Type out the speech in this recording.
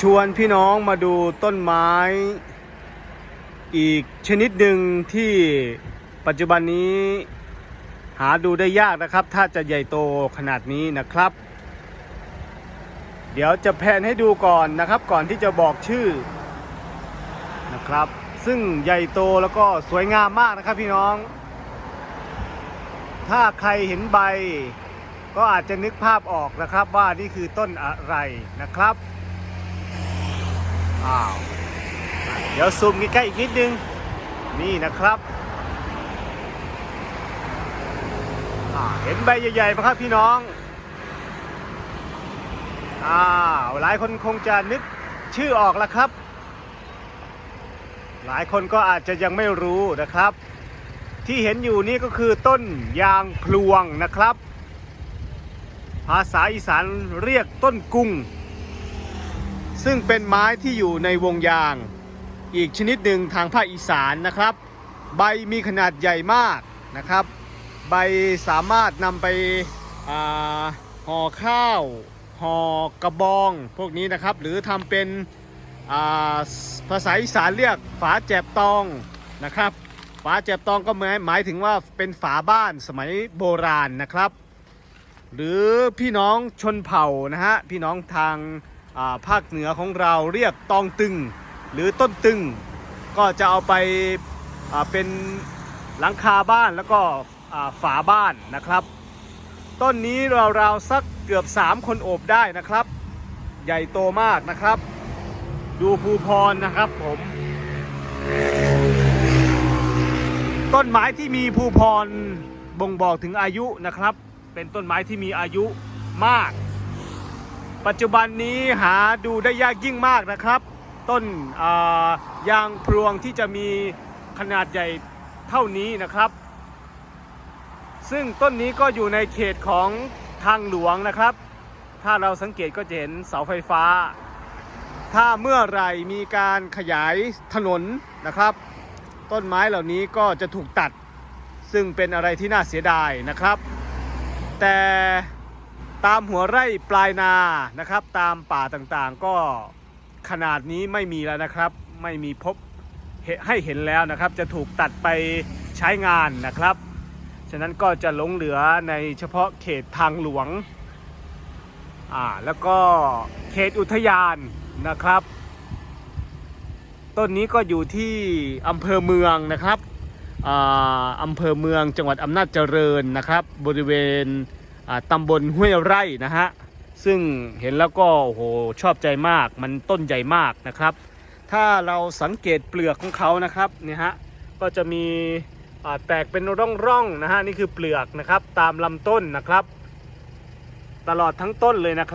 ชวนพี่น้องมาดูต้นไม้ อีกชนิดหนึ่งที่ปัจจุบันนี้หาดูได้ยากนะครับ ถ้าจะใหญ่โตขนาดนี้นะครับ เดี๋ยวจะแพนให้ดูก่อนนะครับ ก่อนที่จะบอกชื่อนะครับ ซึ่งใหญ่โตแล้วก็สวยงามมากนะครับพี่น้อง ถ้าใครเห็นใบ ก็อาจจะนึกภาพออกนะครับว่านี่คือต้นอะไรนะครับ อ้าวเดี๋ยวซูมใกล้ๆอีกนิดนึง นี่นะครับเห็นใบใหญ่ๆไหมครับพี่น้องอ้าวหลายคนคงจะนึกชื่อออกแล้วครับ หลายคนก็อาจจะยังไม่รู้นะครับ ที่เห็นอยู่นี่ก็คือต้นยางพลวงนะครับ ภาษาอีสานเรียกต้นกุ้ง ซึ่งเป็นไม้ที่อยู่ในวงยาง อีกชนิดหนึ่งทางภาคอีสานนะครับ ใบมีขนาดใหญ่มากนะครับ ใบสามารถนำไปห่อข้าวห่อกระบองพวกนี้นะครับ หรือทำเป็นภาษาอีสานเรียกฝาแจบตองนะครับ ฝาแจบตองก็หมายหมายถึงว่าเป็นฝาบ้านสมัยโบราณนะครับ หรือพี่น้องชนเผ่านะฮะพี่น้องทาง ภาคเหนือของเราเรียกตองตึง หรือต้นตึง ก็จะเอาไปเป็นหลังคาบ้านแล้วก็ฝาบ้านนะครับ ต้นนี้ราวๆสักเกือบ 3 คนโอบได้นะครับ ใหญ่โตมากนะครับ ดูภูพรนะครับผม ต้นไม้ที่มีภูพรบ่งบอกถึงอายุนะครับ เป็นต้นไม้ที่มีอายุมาก ปัจจุบันนี้หาดูได้ยากยิ่งมากนะครับ ต้นอ่ายางพรวงที่จะมีขนาดใหญ่เท่านี้นะครับ ซึ่งต้นนี้ก็อยู่ในเขตของทางหลวงนะครับ ถ้าเราสังเกตก็จะเห็นเสาไฟฟ้า ถ้าเมื่อไรมีการขยายถนนนะครับ ต้นไม้เหล่านี้ก็จะถูกตัด ซึ่งเป็นอะไรที่น่าเสียดายนะครับ แต่ ตามหัวไร่ปลายนานะครับ ตามป่าต่างๆ ก็ขนาดนี้ไม่มีแล้วนะครับ ไม่มีพบเห็นให้เห็นแล้วนะครับ จะถูกตัดไปใช้งานนะครับ ฉะนั้นก็จะหลงเหลือในเฉพาะเขตทางหลวงอ่าแล้วก็เขตอุทยานนะครับ ต้นนี้ก็อยู่ที่อำเภอเมืองนะครับอ่าอำเภอเมืองจังหวัดอำนาจเจริญนะครับ บริเวณ ตำบลห้วยไร่นะฮะซึ่งเห็นแล้วก็โอ้โหชอบใจมากมันต้นใหญ่มากนะครับ ถ้าเราสังเกตเปลือกของเขานะครับเนี่ยฮะก็จะมีแตกเป็นร่องๆนะฮะนี่คือเปลือกนะครับตามลำต้นนะครับ ตลอดทั้งต้นเลยนะครับ